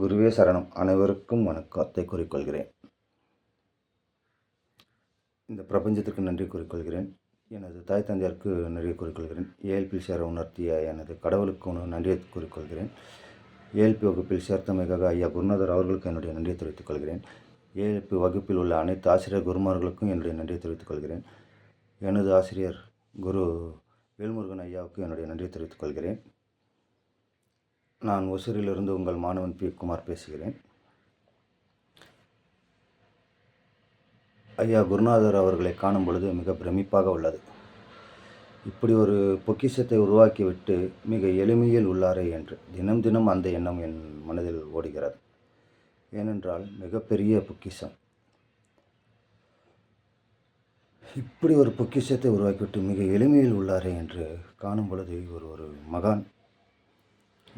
குருவே சரணம். அனைவருக்கும் வணக்கத்தை கூறிக்கொள்கிறேன். இந்த பிரபஞ்சத்திற்கு நன்றி கூறிக்கொள்கிறேன். எனது தாய் தந்தையாருக்கு நன்றி கூறிக்கொள்கிறேன். ஏஎல்பி சேர உணர்த்திய எனது கடவுளுக்கு நன்றியை கூறிக்கொள்கிறேன். ஏஎல்பி வகுப்பில் சேர்த்தமைக்காக ஐயா குருநாதர் அவர்களுக்கு என்னுடைய நன்றியை தெரிவித்துக் கொள்கிறேன். ஏஎல்பி வகுப்பில் உள்ள அனைத்து ஆசிரியர் குருமார்களுக்கும் என்னுடைய நன்றியை தெரிவித்துக் கொள்கிறேன். எனது ஆசிரியர் குரு வேல்முருகன் ஐயாவுக்கு என்னுடைய நன்றியை தெரிவித்துக் கொள்கிறேன். நான் ஒசூரிலிருந்து உங்கள் மாணவன் பி குமார் பேசுகிறேன். ஐயா குருநாதர் அவர்களை காணும் பொழுது மிக பிரமிப்பாக உள்ளது. இப்படி ஒரு பொக்கிஷத்தை உருவாக்கிவிட்டு மிக எளிமையில் உள்ளாரே என்று தினம் தினம் அந்த எண்ணம் என் மனதில் ஓடுகிறது. ஏனென்றால் மிகப்பெரிய பொக்கிஷம். இப்படி ஒரு பொக்கிஷத்தை உருவாக்கிவிட்டு மிக எளிமையில் உள்ளாரே என்று காணும் பொழுது இவர் ஒரு மகான்.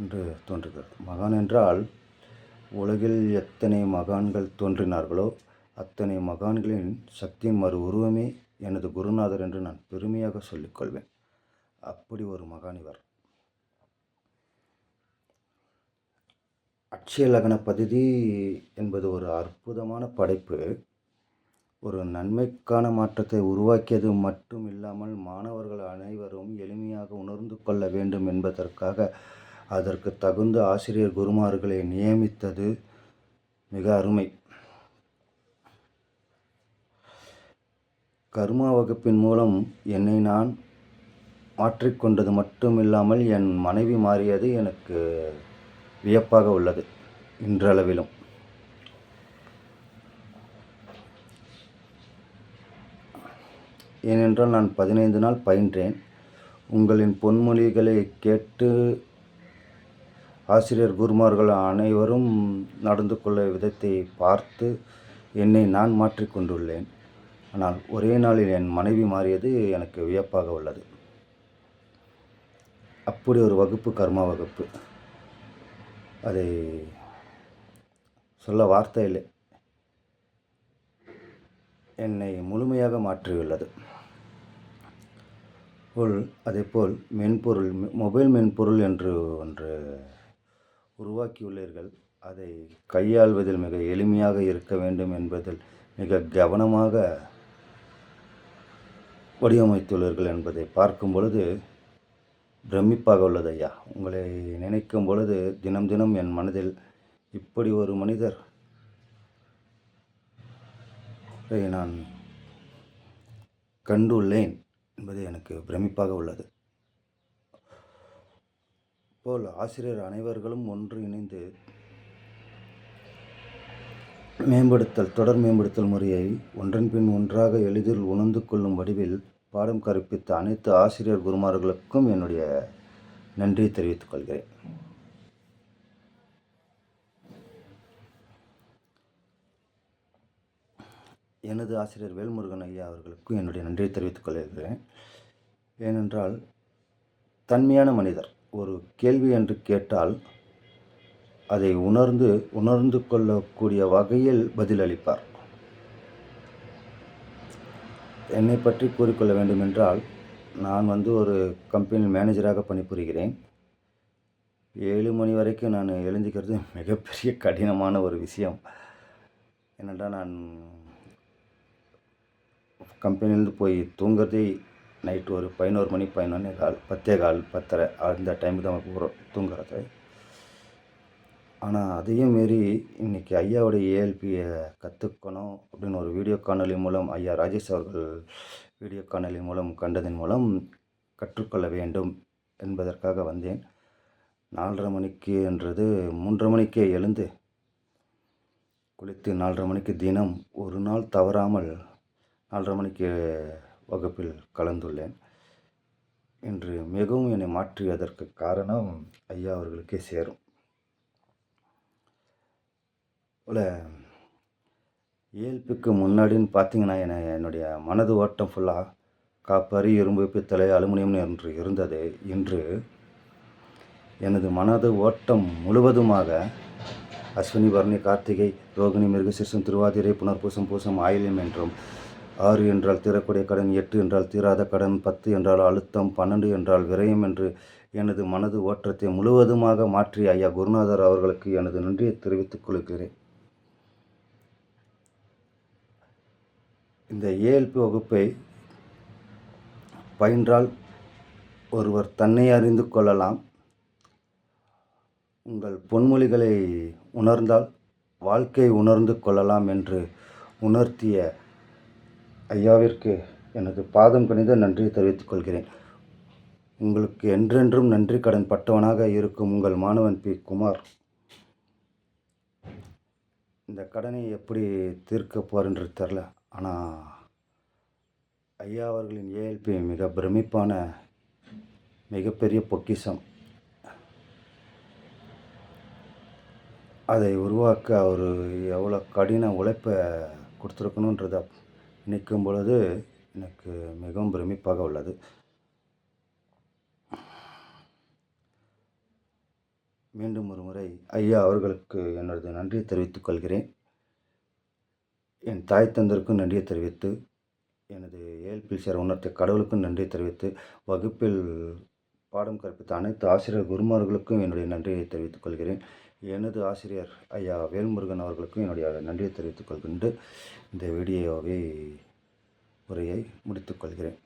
என்று தோன்றுகிறது. மகான் என்றால் உலகில் எத்தனை மகான்கள் தோன்றினார்களோ அத்தனை மகான்களின் சக்தியின் மறு உருவமே எனது குருநாதர் என்று நான் பெருமையாக சொல்லிக்கொள்வேன் அப்படி ஒரு மகான் இவர். அட்சய லக்ன பதிதி என்பது ஒரு அற்புதமான படைப்பு. ஒரு நன்மைக்கான மாற்றத்தை உருவாக்கியது மட்டும் இல்லாமல் மாணவர்கள் அனைவரும் எளிமையாக உணர்ந்து கொள்ள வேண்டும் என்பதற்காக அதற்கு தகுந்த ஆசிரியர் குருமார்களை நியமித்தது மிக அருமை. கர்மா வகுப்பின் மூலம் என்னை நான் மாற்றிக்கொண்டது மட்டும் இல்லாமல் என் மனைவி மாறியது எனக்கு வியப்பாக உள்ளது இன்றளவிலும். ஏனென்றால் நான் பதினைந்து நாள் பயின்றேன். உங்களின் பொன்மொழிகளை கேட்டு ஆசிரியர் குருமார்கள் அனைவரும் நடந்து கொள்ள விதத்தை பார்த்து என்னை நான் மாற்றிக்கொண்டுள்ளேன் ஆனால் ஒரே நாளில் என் மனைவி மாறியது எனக்கு வியப்பாக உள்ளது. அப்படி ஒரு வகுப்பு கர்மா வகுப்பு. அதை சொல்ல வார்த்தை இல்லை. என்னை முழுமையாக மாற்றியுள்ளது. போல் அதேபோல் மென்பொருள் மொபைல் மென்பொருள் என்று ஒன்று உருவாக்கியுள்ளீர்கள். அதை கையாள்வதில் மிக எளிமையாக இருக்க வேண்டும் என்பதில் மிக கவனமாக வடிவமைத்துள்ளீர்கள் என்பதை பார்க்கும் பொழுது பிரமிப்பாக உள்ளது ஐயா. உங்களை நினைக்கும் பொழுது தினம் தினம் என் மனதில் இப்படி ஒரு மனிதர் நான் கண்டுள்ளேன் என்பது எனக்கு பிரமிப்பாக உள்ளது. போல் ஆசிரியர் அனைவர்களும் ஒன்று இணைந்து மேம்படுத்தல் தொடர் மேம்படுத்தல் முறையை ஒன்றன் பின் ஒன்றாக எளிதில் உணர்ந்து கொள்ளும் வடிவில் பாடம் கற்பித்த அனைத்து ஆசிரியர் குருமார்களுக்கும் என்னுடைய நன்றியை தெரிவித்துக் கொள்கிறேன். எனது ஆசிரியர் வேல்முருகன் ஐயா அவர்களுக்கும் என்னுடைய நன்றியை தெரிவித்துக் கொள்கிறேன். ஏனென்றால் தன்மையான மனிதர். ஒரு கேள்வி என்று கேட்டால் அதை உணர்ந்து உணர்ந்து கொள்ளக்கூடிய வகையில் பதிலளிப்பார். என்னை பற்றி கூறிக்கொள்ள வேண்டுமென்றால் நான் வந்து ஒரு கம்பெனியில் மேனேஜராக பணிபுரிகிறேன். ஏழு மணி வரைக்கும் நான் எழுந்திக்கிறது மிகப்பெரிய கடினமான ஒரு விஷயம். என்னென்றால் நான் கம்பெனிலேருந்து போய் தூங்குறதே நைட்டு ஒரு பதினோரு மணி பதினொன்னே கால் பத்தே கால் பத்தரை அந்த டைமுக்கு தான் போகிறோம் தூங்குறது. ஆனால் அதையும் மீறி இன்றைக்கி ஐயாவுடைய ஏஎல்பியை கற்றுக்கணும் அப்படின்னு ஒரு வீடியோ காணொலி மூலம் ஐயா ராஜேஷ் அவர்கள் வீடியோ காணொலி மூலம் கண்டதன் மூலம் கற்றுக்கொள்ள வேண்டும் என்பதற்காக வந்தேன். நாலரை மணிக்கு என்றது மூன்றரை மணிக்கே எழுந்து குளித்து நாலரை மணிக்கு தினம் ஒரு நாள் தவறாமல் நாலரை மணிக்கு வகுப்பில் கலந்துள்ளேன். இன்று மிகவும் என்னை மாற்றியதற்கு காரணம் ஐயா அவர்களுக்கே சேரும். போல இயல்புக்கு முன்னாடின்னு பார்த்தீங்கன்னா என என்னுடைய மனது ஓட்டம் ஃபுல்லாக காப்பரி இரும்பு பித்தளை அலுமினியம் என்று இருந்தது. இன்று எனது மனது ஓட்டம் முழுவதுமாக அஸ்வினி பரணி கார்த்திகை ரோகிணி மிருகசிசம் திருவாதிரை புனர்பூசம் பூசம் ஆயில்யம் என்றும் ஆறு என்றால் தீரக்கூடிய கடன் எட்டு என்றால் தீராத கடன் பத்து என்றால் அழுத்தம் பன்னெண்டு என்றால் விரயம் என்று எனது மனது ஓற்றத்தை முழுவதுமாக மாற்றி ஐயா குருநாதர் அவர்களுக்கு எனது நன்றியை தெரிவித்துக் கொள்கிறேன். இந்த ஏஎல்பி வகுப்பை பயின்றால் ஒருவர் தன்னை அறிந்து கொள்ளலாம். உங்கள் பொன்மொழிகளை உணர்ந்தால் வாழ்க்கை உணர்ந்து கொள்ளலாம் என்று உணர்த்திய ஐயாவிற்கு எனது பாதம் கணித நன்றியை தெரிவித்துக் கொள்கிறேன். உங்களுக்கு என்றென்றும் நன்றி கடன் பட்டவனாக இருக்கும் உங்கள் மாணவன் பி. குமார். இந்த கடனை எப்படி தீர்க்க போறேன்று தெரில ஆனால் ஐயா அவர்களின் ஏஎல்பி மிக பிரமிப்பான மிகப்பெரிய பொக்கிஷம். அதை உருவாக்க அவர் எவ்வளோ கடின உழைப்பை கொடுத்துருக்கணுன்றதை நிற்கும் பொழுது எனக்கு மிகவும் பிரமிப்பாக உள்ளது. மீண்டும் ஒரு முறை ஐயா அவர்களுக்கு எனது நன்றியை தெரிவித்துக் கொள்கிறேன். என் தாய் தந்தருக்கும் நன்றியை தெரிவித்து எனது ஏழ்பில் சேர உணர்த்த கடவுளுக்கும் நன்றியை தெரிவித்து வகுப்பில் பாடம் கற்பித்த அனைத்து ஆசிரியர் குருமார்களுக்கும் என்னுடைய நன்றியை தெரிவித்துக் கொள்கிறேன். எனது ஆசிரியர் ஐயா வேல்முருகன் அவர்களுக்கும் என்னுடைய நன்றியை தெரிவித்துக் கொள்கின்ற இந்த வீடியோவை உரையை முடித்துக்கொள்கிறேன்